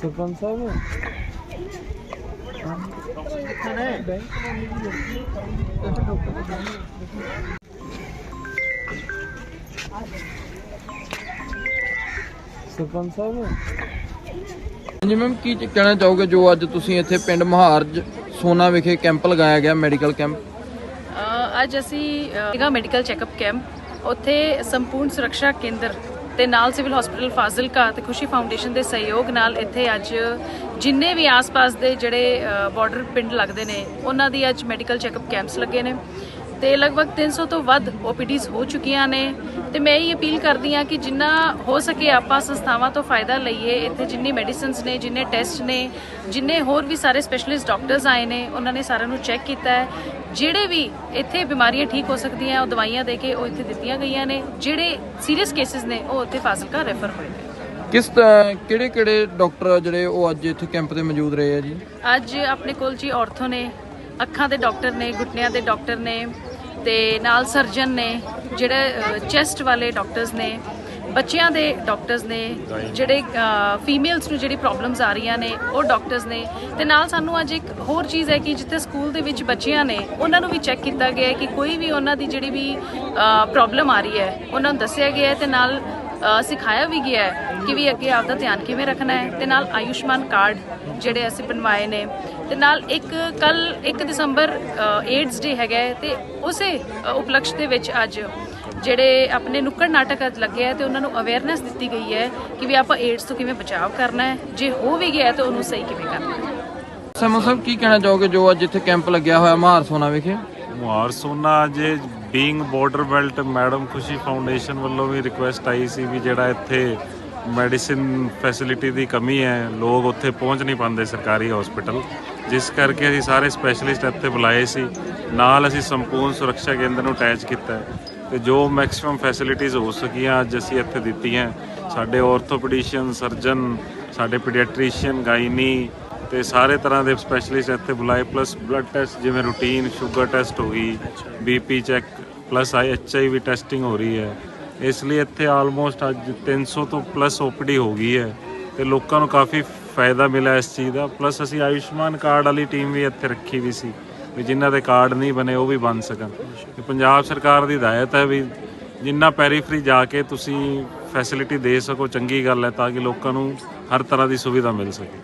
ਸਰਪੰਚ ਸਾਹਿਬ? ਸਰਪੰਚ ਸਾਹਿਬ? ਹਾਂਜੀ ਮੈਮ ਕੀ ਕਹਿਣਾ ਚਾਹੋਗੇ ਜੋ ਅੱਜ ਤੁਸੀਂ ਇੱਥੇ ਪਿੰਡ ਮਹਾਰਜ ਸੋਨਾ ਵਿਖੇ ਕੈਂਪ ਲਗਾਇਆ ਗਿਆ ਮੈਡੀਕਲ ਕੈਂਪ? ਅ, ਅੱਜ ਅਸੀਂ ਹੈਗਾ ਮੈਡੀਕਲ ਚੈੱਕਅਪ ਕੈਂਪ। ਉੱਥੇ ਸੰਪੂਰਨ ਸੁਰੱਖਿਆ ਕੇਂਦਰ ਤੇ ਨਾਲ ਸਿਵਲ ਹਸਪੀਟਲ ਫਾਜ਼ਿਲਕਾ ਤੇ ਖੁਸ਼ੀ ਫਾਊਂਡੇਸ਼ਨ ਦੇ ਸਹਿਯੋਗ ਨਾਲ ਇੱਥੇ ਅੱਜ ਜਿੰਨੇ ਵੀ ਆਸ-ਪਾਸ ਦੇ ਜਿਹੜੇ ਬਾਰਡਰ ਪਿੰਡ ਲੱਗਦੇ ਨੇ, ਉਹਨਾਂ ਦੀ ਅੱਜ ਮੈਡੀਕਲ ਚੈੱਕਅਪ ਕੈਂਪਸ ਲੱਗੇ ਨੇ। ਤੇ ਲਗਭਗ 300 ਤੋਂ ਵੱਧ OPDs ਹੋ ਚੁੱਕੀਆਂ ਨੇ। ਤੇ ਮੈਂ ਇਹ ਅਪੀਲ ਕਰਦੀ ਹਾਂ ਕਿ ਜਿੰਨਾ ਹੋ ਸਕੇ ਆਪਾਂ ਸੰਸਥਾਵਾਂ ਤੋਂ ਫਾਇਦਾ ਲਈਏ। ਇੱਥੇ ਜਿੰਨੀ ਮੈਡੀਸਿਨਸ ਨੇ ਜਿੰਨੇ ਟੈਸਟ ਨੇ ਜਿੰਨੇ ਹੋਰ ਵੀ ਸਾਰੇ ਸਪੈਸ਼ਲਿਸਟ ਡਾਕਟਰਸ ਆਏ ਨੇ ਉਹਨਾਂ ਨੇ ਸਾਰਿਆਂ ਨੂੰ ਚੈੱਕ ਕੀਤਾ ਹੈ। ਜਿਹੜੇ ਵੀ ਇੱਥੇ ਬਿਮਾਰੀਆਂ ਠੀਕ ਹੋ ਸਕਦੀਆਂ ਉਹ ਦਵਾਈਆਂ ਦੇ ਕੇ ਉਹ ਇੱਥੇ ਦਿੱਤੀਆਂ ਗਈਆਂ ਨੇ। ਜਿਹੜੇ ਸੀਰੀਅਸ ਕੇਸਿਸ ਨੇ ਉਹ ਉੱਥੇ ਫਾਜ਼ਿਲਕਾ ਰੈਫਰ ਹੋਏ ਨੇ। ਕਿਸ ਕਿਹੜੇ ਕਿਹੜੇ ਡਾਕਟਰ ਜਿਹੜੇ ਉਹ ਅੱਜ ਇੱਥੇ ਕੈਂਪ ਤੇ ਮੌਜੂਦ ਰਹੇ ਆ ਜੀ? ਅੱਜ ਆਪਣੇ ਕੋਲ ਜੀ ਆਰਥੋ ਨੇ ਅੱਖਾਂ ਦੇ ਡਾਕਟਰ ਨੇ ਗੁੱਟਨਿਆਂ ਦੇ ਡਾਕਟਰ ਨੇ ਤੇ ਨਾਲ ਸਰਜਨ ਨੇ, ਜਿਹੜੇ ਚੈਸਟ ਵਾਲੇ ਡਾਕਟਰਸ ਨੇ, ਬੱਚਿਆਂ ਦੇ ਡਾਕਟਰਸ ਨੇ, ਜਿਹੜੇ ਫੀਮੇਲਸ ਨੂੰ ਜਿਹੜੀ ਪ੍ਰੋਬਲਮਸ ਆ ਰਹੀਆਂ ਨੇ, ਉਹ ਡਾਕਟਰਸ ਨੇ। ਤੇ ਨਾਲ ਸਾਨੂੰ ਅੱਜ ਇੱਕ ਹੋਰ ਚੀਜ਼ ਹੈ ਕਿ ਜਿੱਥੇ ਸਕੂਲ ਦੇ ਵਿੱਚ ਬੱਚਿਆਂ ਨੇ, ਉਹਨਾਂ ਨੂੰ ਵੀ ਚੈੱਕ ਕੀਤਾ ਗਿਆ ਹੈ ਕਿ ਕੋਈ ਵੀ ਉਹਨਾਂ ਦੀ ਜਿਹੜੀ ਵੀ ਪ੍ਰੋਬਲਮ ਆ ਰਹੀ ਹੈ, ਉਹਨਾਂ ਨੂੰ ਦੱਸਿਆ ਗਿਆ ਹੈ ਤੇ ਨਾਲ ਸਿਖਾਇਆ ਵੀ ਗਿਆ ਹੈ ਕਿ ਵੀ ਅੱਗੇ ਆਪਦਾ ਧਿਆਨ ਕਿਵੇਂ ਰੱਖਣਾ ਹੈ। ਤੇ ਨਾਲ ਆਯੁਸ਼ਮਾਨ ਕਾਰਡ ਜਿਹੜੇ ਅਸੀਂ ਬਣਵਾਏ ਨੇ ਤੇ ਨਾਲ ਇੱਕ ਕੱਲ 1 ਦਸੰਬਰ ਏਡਸ ਡੇ ਹੈਗਾ ਹੈ ਤੇ ਉਸੇ ਉਪਲਕਸ਼ ਦੇ ਵਿੱਚ ਅੱਜ ਜਿਹੜੇ ਆਪਣੇ ਨੁੱਕੜ ਨਾਟਕ ਅੱਜ ਲੱਗੇ ਹੈ ਤੇ ਉਹਨਾਂ ਨੂੰ ਅਵੇਅਰਨੈਸ ਦਿੱਤੀ ਗਈ ਹੈ ਕਿ ਵੀ ਆਪਾਂ ਏਡਸ ਤੋਂ ਕਿਵੇਂ ਬਚਾਅ ਕਰਨਾ ਹੈ। ਜੇ ਹੋ ਵੀ ਗਿਆ ਤਾਂ ਉਹਨੂੰ ਸਹੀ ਕਿਵੇਂ ਕਰਨਾ ਹੈ। ਸਮੋ ਸਾਹਿਬ ਕੀ ਕਹਿਣਾ ਚਾਹੋਗੇ ਜੋ ਅੱਜ ਇੱਥੇ ਕੈਂਪ ਲੱਗਿਆ ਹੋਇਆ ਮਹਾਰ ਸੋਨਾ ਵਿਖੇ? ਮੁਹਾਰ ਸੋਨਾ ਜੇ being border belt madam Khushi foundation ਵੱਲੋਂ ਵੀ ਰਿਕੁਐਸਟ ਆਈ ਸੀ ਵੀ ਜਿਹੜਾ ਇੱਥੇ ਮੈਡੀਸਿਨ ਫੈਸਿਲਿਟੀ ਦੀ ਕਮੀ ਹੈ ਲੋਕ ਉੱਥੇ ਪਹੁੰਚ ਨਹੀਂ ਪਾਉਂਦੇ ਸਰਕਾਰੀ ਹਸਪੀਟਲ ਜਿਸ ਕਰਕੇ ਅਸੀਂ ਸਾਰੇ ਸਪੈਸ਼ਲਿਸਟ ਇੱਥੇ ਬੁਲਾਏ ਸੀ। ਨਾਲ ਅਸੀਂ ਸੰਪੂਰਨ ਸੁਰੱਖਿਆ ਕੇਂਦਰ ਨੂੰ ਅਟੈਚ ਕੀਤਾ ਹੈ। ਤੇ ਜੋ ਮੈਕਸਿਮਮ ਫੈਸਿਲਿਟੀਜ਼ ਹੋ ਸਕੀਆਂ ਅੱਜ ਅਸੀਂ ਇੱਥੇ ਦਿੱਤੀਆਂ ਸਾਡੇ ਆਰਥੋਪੈਡਿਸ਼ੀਅਨ ਸਰਜਨ ਸਾਡੇ ਪੀਡੀਆਟ੍ਰੀਸ਼ੀਅਨ ਗਾਇਨੀ ਤੇ ਸਾਰੇ ਤਰ੍ਹਾਂ ਦੇ ਸਪੈਸ਼ਲਿਸਟ ਇੱਥੇ ਬੁਲਾਏ। ਪਲੱਸ ਬਲੱਡ ਟੈਸਟ ਜਿਵੇਂ ਰੂਟੀਨ ਸ਼ੂਗਰ ਟੈਸਟ ਹੋ ਗਈ ਬੀਪੀ ਚੈੱਕ ਪਲੱਸ ਆਈ ਐਚਆਈਵੀ ਟੈਸਟਿੰਗ ਹੋ ਰਹੀ ਹੈ। ਇਸ ਲਈ ਇੱਥੇ ਆਲਮੋਸਟ ਅੱਜ 300 ਤੋਂ ਪਲੱਸ ਓਪੀਡੀ ਹੋ ਗਈ ਹੈ। ਤੇ ਲੋਕਾਂ ਨੂੰ ਕਾਫੀ ਫਾਇਦਾ ਮਿਲਿਆ ਇਸ ਚੀਜ਼ ਦਾ। ਪਲੱਸ ਅਸੀਂ ਆਯੁਸ਼ਮਾਨ ਕਾਰਡ ਵਾਲੀ ਟੀਮ ਵੀ ਇੱਥੇ ਰੱਖੀ ਵੀ ਸੀ ਵੀ ਜਿਨ੍ਹਾਂ ਦੇ ਕਾਰਡ ਨਹੀਂ ਬਣੇ ਉਹ ਵੀ ਬਣ ਸਕਣ। ਤੇ ਪੰਜਾਬ ਸਰਕਾਰ ਦੀ ਹਦਾਇਤ ਹੈ ਵੀ ਜਿੰਨਾ ਪੈਰੀਫਰੀ ਜਾ ਕੇ ਤੁਸੀਂ ਫੈਸਿਲਿਟੀ ਦੇ ਸਕੋ, ਚੰਗੀ ਗੱਲ ਹੈ ਤਾਂ ਕਿ ਲੋਕਾਂ ਨੂੰ ਹਰ ਤਰ੍ਹਾਂ ਦੀ ਸੁਵਿਧਾ ਮਿਲ ਸਕੇ।